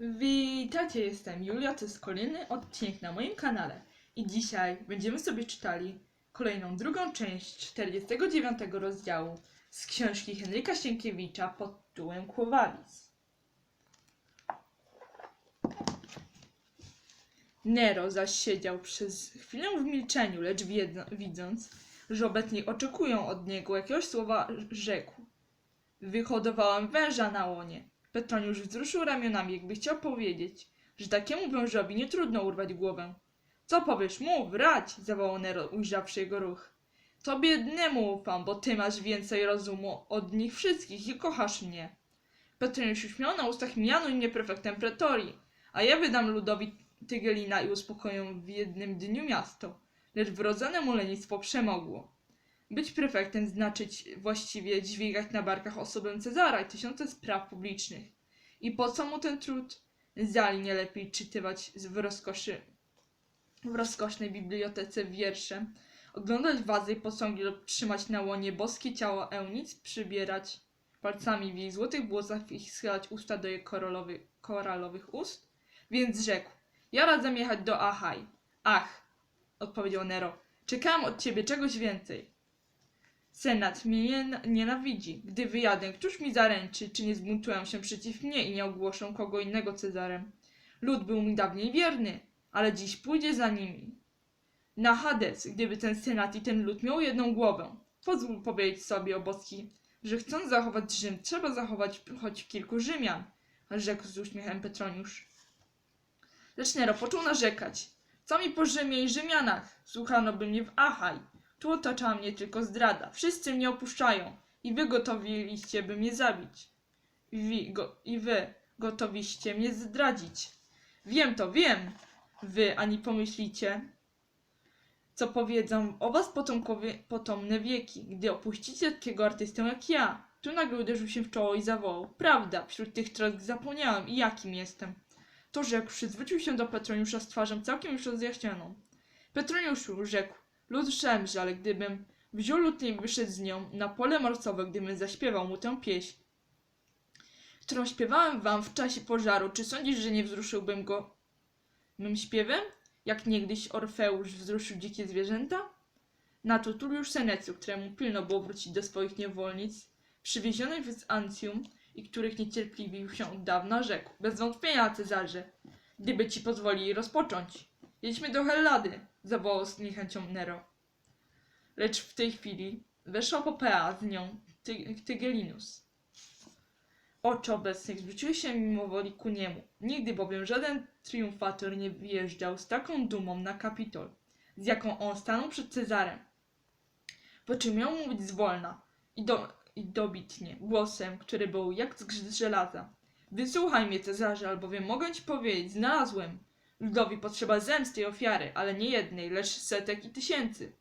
Witajcie, jestem Julia, to jest kolejny odcinek na moim kanale. I dzisiaj będziemy sobie czytali kolejną drugą część 49 rozdziału z książki Henryka Sienkiewicza pod tytułem Kłowalis. Nero zaś siedział przez chwilę w milczeniu, lecz widząc, że obecni oczekują od niego jakiegoś słowa, rzekł. Wyhodowałem węża na łonie. Petroniusz wzruszył ramionami, jakby chciał powiedzieć, że takiemu wężowi nie trudno urwać głowę. Co powiesz? Mów, rać! zawołał Nero, ujrzawszy jego ruch. Tobie jednemu ufam, bo ty masz więcej rozumu od nich wszystkich i kochasz mnie. Petroniusz uśmiał na ustach mianuj mnie prefektem pretorii, a ja wydam ludowi Tygelina i uspokoję w jednym dniu miasto. Lecz wrodzone mu lenistwo przemogło. Być prefektem znaczyć właściwie dźwigać na barkach osobę Cezara i tysiące spraw publicznych. I po co mu ten trud? Zali nie lepiej czytywać w rozkoszy w rozkosznej bibliotece wiersze, oglądać wazy i posągi lub trzymać na łonie boskie ciało Eunic, przybierać palcami w jej złotych włosach i schylać usta do jej koralowy, koralowych ust? Więc rzekł, ja radzę jechać do Ahaj. Ach, odpowiedział Nero, czekałem od ciebie czegoś więcej. Senat mnie nie, nienawidzi. Gdy wyjadę, któż mi zaręczy, czy nie zbuntują się przeciw mnie i nie ogłoszą kogo innego Cezarem? Lud był mi dawniej wierny, ale dziś pójdzie za nimi. Na Hades, gdyby ten senat i ten lud miał jedną głowę. Pozwól powiedzieć sobie, o boski, że chcąc zachować Rzym, trzeba zachować choć kilku Rzymian, rzekł z uśmiechem Petroniusz. Lecz Nero począł narzekać. Co mi po Rzymie i Rzymianach? Słuchano by mnie w Achaj. Tu otacza mnie tylko zdrada. Wszyscy mnie opuszczają i wy gotowiliście, by mnie zabić. I wy, go, i wy gotowiście mnie zdradzić. Wiem to, wiem. Wy ani pomyślicie, co powiedzą o was potomkowie, potomne wieki, gdy opuścicie takiego artystę jak ja. Tu nagle uderzył się w czoło i zawołał. Prawda, wśród tych trosk zapomniałem i jakim jestem. To rzekłszy, zwrócił się do Petroniusza z twarzą całkiem już rozjaśnioną. Petroniuszu, rzekł, lud szemrze, ale gdybym wziął lutnię i wyszedł z nią na pole marcowe, gdybym zaśpiewał mu tę pieśń, którą śpiewałem wam w czasie pożaru, czy sądzisz, że nie wzruszyłbym go mym śpiewem, jak niegdyś Orfeusz wzruszył dzikie zwierzęta? Na to Tulliusz Senecu, któremu pilno było wrócić do swoich niewolnic, przywiezionych z Ancjum i których niecierpliwił się od dawna, rzekł, bez wątpienia, Cezarze, gdyby ci pozwolili rozpocząć. Jedźmy do Hellady, zawołał z niechęcią Nero. Lecz w tej chwili weszła Popea, z nią Ty Tygelinus. Oczy obecnych zwróciły się mimowoli ku niemu. Nigdy bowiem żaden triumfator nie wjeżdżał z taką dumą na Kapitol, z jaką on stanął przed Cezarem. Po czym miał mówić zwolna i, do, i dobitnie, głosem, który był jak zgrzyt żelaza. Wysłuchaj mnie, Cezarze, albowiem mogę ci powiedzieć, znalazłem. Ludowi potrzeba zemsty i ofiary, ale nie jednej, lecz setek i tysięcy.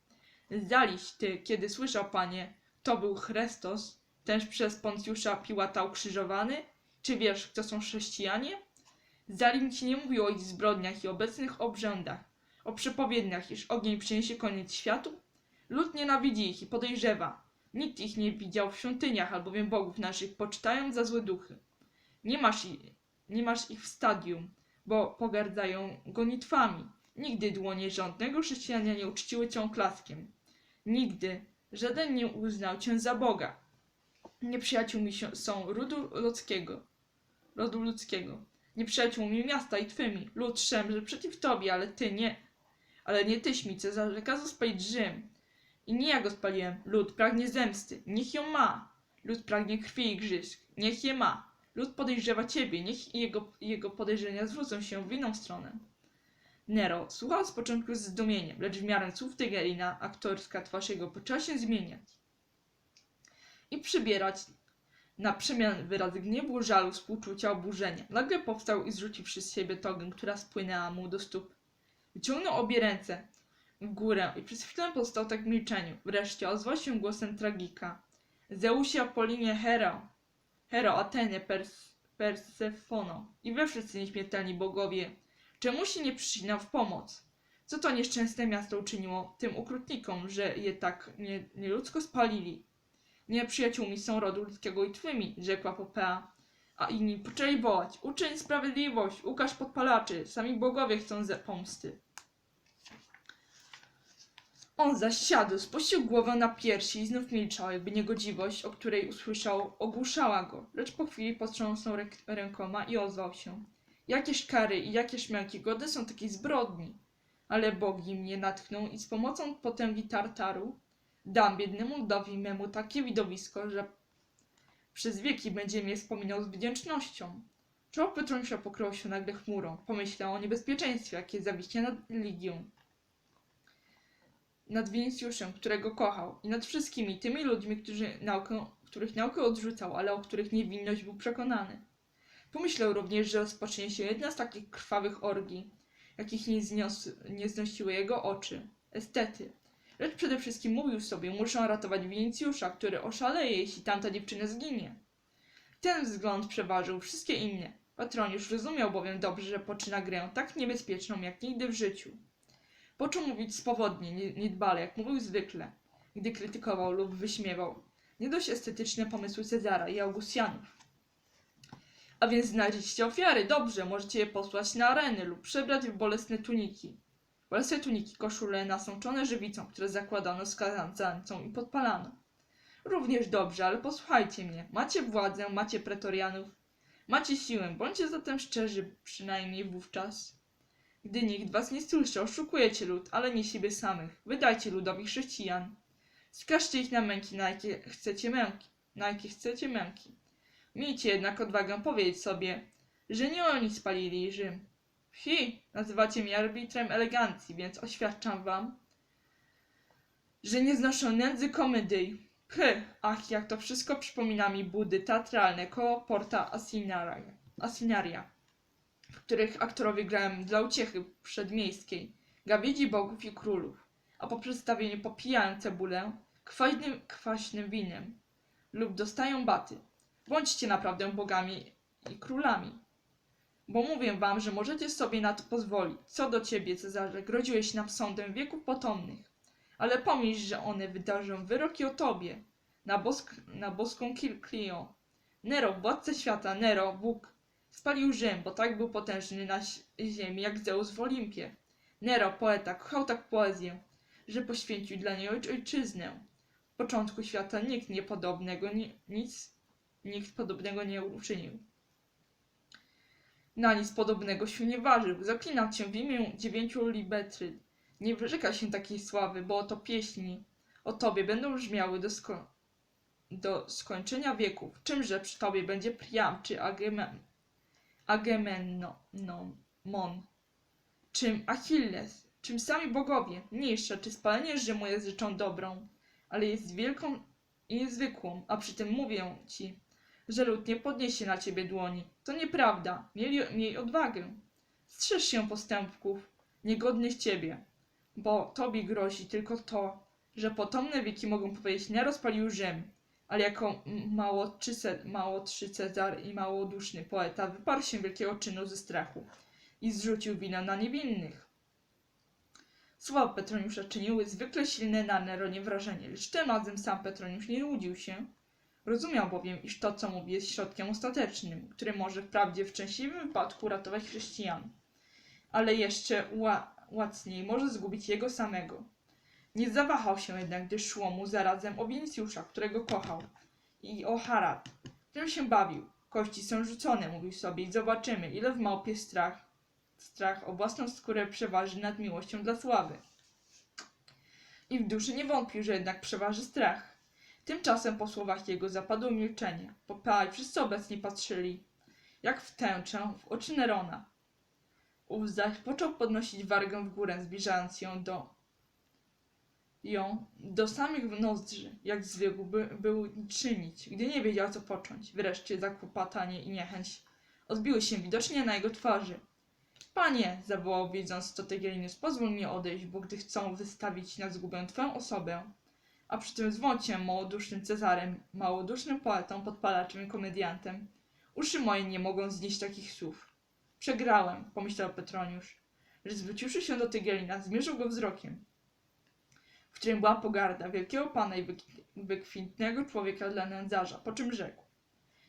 Zdaliś ty, kiedy słyszał, panie, to był Chrystus, tenż przez Poncjusza Piłata ukrzyżowany? Czy wiesz, kto są chrześcijanie? Zalim ci nie mówił o ich zbrodniach i obecnych obrzędach, o przepowiedniach, iż ogień przyniesie koniec światu? Lud nienawidzi ich i podejrzewa. Nikt ich nie widział w świątyniach, albowiem bogów naszych poczytają za złe duchy. Nie masz, i, nie masz ich w stadium, bo pogardzają gonitwami. Nigdy dłonie żądnego chrześcijania nie uczciły cię oklaskiem. Nigdy żaden nie uznał cię za Boga. Nieprzyjaciółmi są rodu ludzkiego, rodu ludzkiego. Nieprzyjaciółmi miasta i twymi. Lud szemrze przeciw tobie, ale ty nie. Ale nie tyś mi, Cezarze, kazał spalić Rzym. I nie ja go spaliłem. Lud pragnie zemsty. Niech ją ma. Lud pragnie krwi i grzysk. Niech je ma. Lud podejrzewa ciebie. Niech jego, jego podejrzenia zwrócą się w inną stronę. Nero słuchał z początku z zdumieniem, lecz w miarę słów Tygelina aktorska twarz jego poczęła się zmieniać i przybierać na przemian wyraz gniewu, żalu, współczucia, oburzenia. Nagle powstał i zrzuciwszy z siebie togę, która spłynęła mu do stóp. Wyciągnął obie ręce w górę i przez chwilę pozostał tak w milczeniu. Wreszcie ozwał się głosem tragika. Zeusie Apolinie Hero, Hero Ateny Pers Persefono i we wszyscy nieśmiertelni bogowie, czemu się nie przyszli nam w pomoc? Co to nieszczęsne miasto uczyniło tym okrutnikom, że je tak nie, nieludzko spalili? Nie przyjaciółmi są rodu ludzkiego i twymi, rzekła Popea. A inni poczęli wołać, uczyń sprawiedliwość, ukaż podpalaczy, sami bogowie chcą ze pomsty. On zaś siadł, spuścił głowę na piersi i znów milczał, jakby niegodziwość, o której usłyszał, ogłuszała go, lecz po chwili potrząsnął ręk- rękoma i ozwał się. Jakież kary i jakież miarki godne są takiej zbrodni? Ale bogi mnie natkną i z pomocą potęgi Tartaru dam biednemu ludowi memu takie widowisko, że przez wieki będzie mnie wspominał z wdzięcznością. Czoło Petronisza pokryło się nagle chmurą. Pomyślał o niebezpieczeństwie, jakie zawiśnie nad Ligią. Nad Winicjuszem, którego kochał, i nad wszystkimi tymi ludźmi, którzy naukę, których naukę odrzucał, ale o których niewinność był przekonany. Pomyślał również, że rozpocznie się jedna z takich krwawych orgii, jakich nie, znios, nie znosiły jego oczy, estety. Lecz przede wszystkim mówił sobie, muszę ratować Winicjusza, który oszaleje, jeśli tamta dziewczyna zginie. Ten wzgląd przeważył wszystkie inne. Patroniusz rozumiał bowiem dobrze, że poczyna grę tak niebezpieczną jak nigdy w życiu. Począł mówić swobodnie, nie- niedbale, jak mówił zwykle, gdy krytykował lub wyśmiewał nie dość estetyczne pomysły Cezara i Augustjanów. A więc znajdziecie ofiary, dobrze, możecie je posłać na areny lub przebrać w bolesne tuniki. Bolesne tuniki, koszule nasączone żywicą, które zakładano skazańcom i podpalano. Również dobrze, ale posłuchajcie mnie. Macie władzę, macie pretorianów, macie siłę, bądźcie zatem szczerzy, przynajmniej wówczas. Gdy nikt was nie słyszy, oszukujecie lud, ale nie siebie samych. Wydajcie ludowi chrześcijan. Skażcie ich na męki, na jakie chcecie męki. Na jakie chcecie męki. Miejcie jednak odwagę powiedzieć sobie, że nie oni spalili Rzym. Fi, nazywacie mnie arbitrem elegancji, więc oświadczam wam, że nie znoszę nędzy komedii. Phy, ach, jak to wszystko przypomina mi budy teatralne koło porta Asinaria, których aktorowie grają dla uciechy przedmiejskiej, gawiedzi bogów i królów, a po przedstawieniu popijają cebulę kwaśnym, kwaśnym winem lub dostają baty. Bądźcie naprawdę bogami i królami. Bo mówię wam, że możecie sobie na to pozwolić. Co do ciebie, Cezarze, groziłeś nam sądem wieków potomnych. Ale pomyśl, że one wydarzą wyroki o tobie, na, bosk, na boską Clio. Nero, władca świata, Nero, Bóg, spalił Rzym, bo tak był potężny na ziemi jak Zeus w Olimpie. Nero, poeta, kochał tak poezję, że poświęcił dla niej oj- ojczyznę. W początku świata nikt niepodobnego, ni, nic, nikt podobnego nie uczynił. Na nic podobnego się nie ważył. Zaklinam cię w imię dziewięciu libetry. Nie wyrzeka się takiej sławy, bo oto pieśni o tobie będą brzmiały do, sko- do skończenia wieków. Czymże przy tobie będzie Priam czy Agamem- Agamemnon, Mon, czym Achilles, czym sami bogowie. Mniejsze, czy spalenie Rzymu jest rzeczą dobrą, ale jest wielką i niezwykłą, a przy tym mówię ci, że lud nie podniesie na ciebie dłoni. To nieprawda. Miej, miej odwagę. Strzeż się postępków niegodnych ciebie, bo tobie grozi tylko to, że potomne wieki mogą powiedzieć, nie rozpalił Rzym, ale jako m- małodszy, Ce- małodszy Cezar i małoduszny poeta wyparł się wielkiego czynu ze strachu i zrzucił winę na niewinnych. Słowa Petroniusza czyniły zwykle silne na Neronie wrażenie, lecz tym razem sam Petroniusz nie łudził się. Rozumiał bowiem, iż to, co mówi, jest środkiem ostatecznym, który może wprawdzie w szczęśliwym wypadku ratować chrześcijan, ale jeszcze ła- łacniej może zgubić jego samego. Nie zawahał się jednak, gdy szło mu zarazem o Winicjusza, którego kochał, i o Harad, którym się bawił. Kości są rzucone, mówił sobie, i zobaczymy, ile w małpie strach, strach o własną skórę przeważy nad miłością dla sławy. I w duszy nie wątpił, że jednak przeważy strach. Tymczasem po słowach jego zapadło milczenie. Popaj, wszyscy obecni patrzyli, jak w tęczę, w oczy Nerona. Ów zaś począł podnosić wargę w górę, zbliżając ją do ją do samych nozdrzy, jak zwykł by, był czynić, gdy nie wiedział, co począć. Wreszcie zakłopotanie i niechęć odbiły się widocznie na jego twarzy. Panie, zawołał widząc to Tegelinus, pozwól mi odejść, bo gdy chcą wystawić na zgubę twoją osobę, a przy tym zwącie małodusznym Cezarem, małodusznym poetą, podpalaczem i komediantem, uszy moje nie mogą znieść takich słów. Przegrałem, pomyślał Petroniusz, lecz zwróciwszy się do Tygelina, zmierzył go wzrokiem, w którym była pogarda wielkiego pana i wyk- wykwintnego człowieka dla nędzarza, po czym rzekł.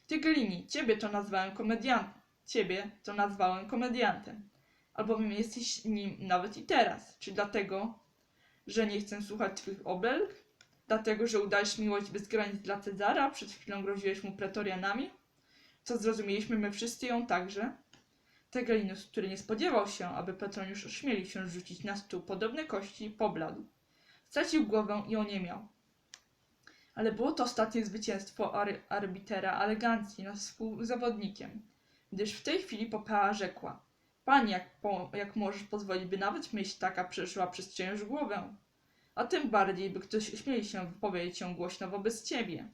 Tygelini, ciebie to nazwałem komediantem. Ciebie to nazwałem komediantem. Albowiem jesteś nim nawet i teraz. Czy dlatego, że nie chcę słuchać twych obelg? Dlatego, że udajesz miłość bez granic dla Cezara, przed chwilą groziłeś mu pretorianami? Co zrozumieliśmy my wszyscy ją także? Tegelinus, który nie spodziewał się, aby Petroniusz ośmielił się rzucić na stół podobne kości, pobladł. Stracił głowę i oniemiał. Ale było to ostatnie zwycięstwo ar- arbitera elegancji nad współzawodnikiem, gdyż w tej chwili Popea rzekła: Panie, jak, po, jak możesz pozwolić, by nawet myśl taka przeszła przez czyjąś głowę? A tym bardziej, by ktoś śmieli się wypowiedzieć się głośno wobec ciebie.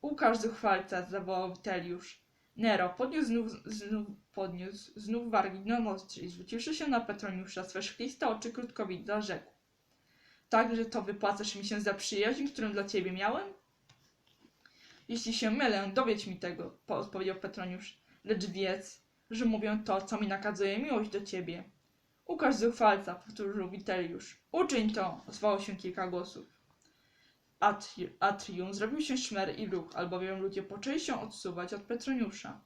Ukaż zuchwalca, zawołał Witeliusz. Nero podniósł znów, znów, podniósł znów wargi nozdrzy i zwróciwszy się na Petroniusza swe szkliste oczy krótkowidza, rzekł. Także to wypłacasz mi się za przyjaźń, którą dla ciebie miałem? Jeśli się mylę, dowiedz mi tego, po- odpowiedział Petroniusz. Lecz wiedz, że mówię to, co mi nakazuje miłość do ciebie. Ukaż zuchwalca, powtórzył Witeliusz. Uczyń to, ozwało się kilka głosów. Atri- Atrium zrobił się szmer i ruch, albowiem ludzie poczęli się odsuwać od Petroniusza.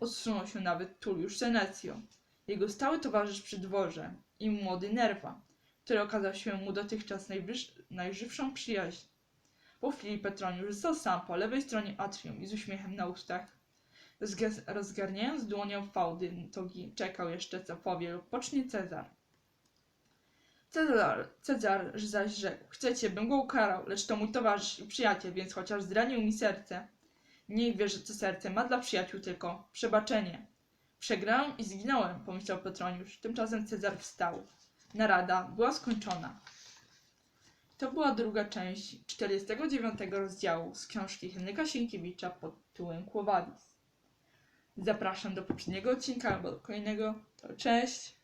Odsunął się nawet Tulliusz Senecio, jego stały towarzysz przy dworze i młody Nerwa, który okazał się mu dotychczas najżywszą przyjaźń. Po chwili Petroniusz został sam po lewej stronie atrium i z uśmiechem na ustach. Rozga- rozgarniając dłonią fałdy togi, czekał jeszcze, co powie lub pocznie Cezar. Cezar, Cezar zaś rzekł, chcecie, bym go ukarał, lecz to mój towarzysz i przyjaciel, więc chociaż zranił mi serce, niech wie, że to serce ma dla przyjaciół tylko przebaczenie. Przegrałem i zginąłem, pomyślał Petroniusz. Tymczasem Cezar wstał. Narada była skończona. To była druga część 49 rozdziału z książki Henryka Sienkiewicza pod tytułem Quo Vadis. Zapraszam do poprzedniego odcinka albo do kolejnego. To cześć!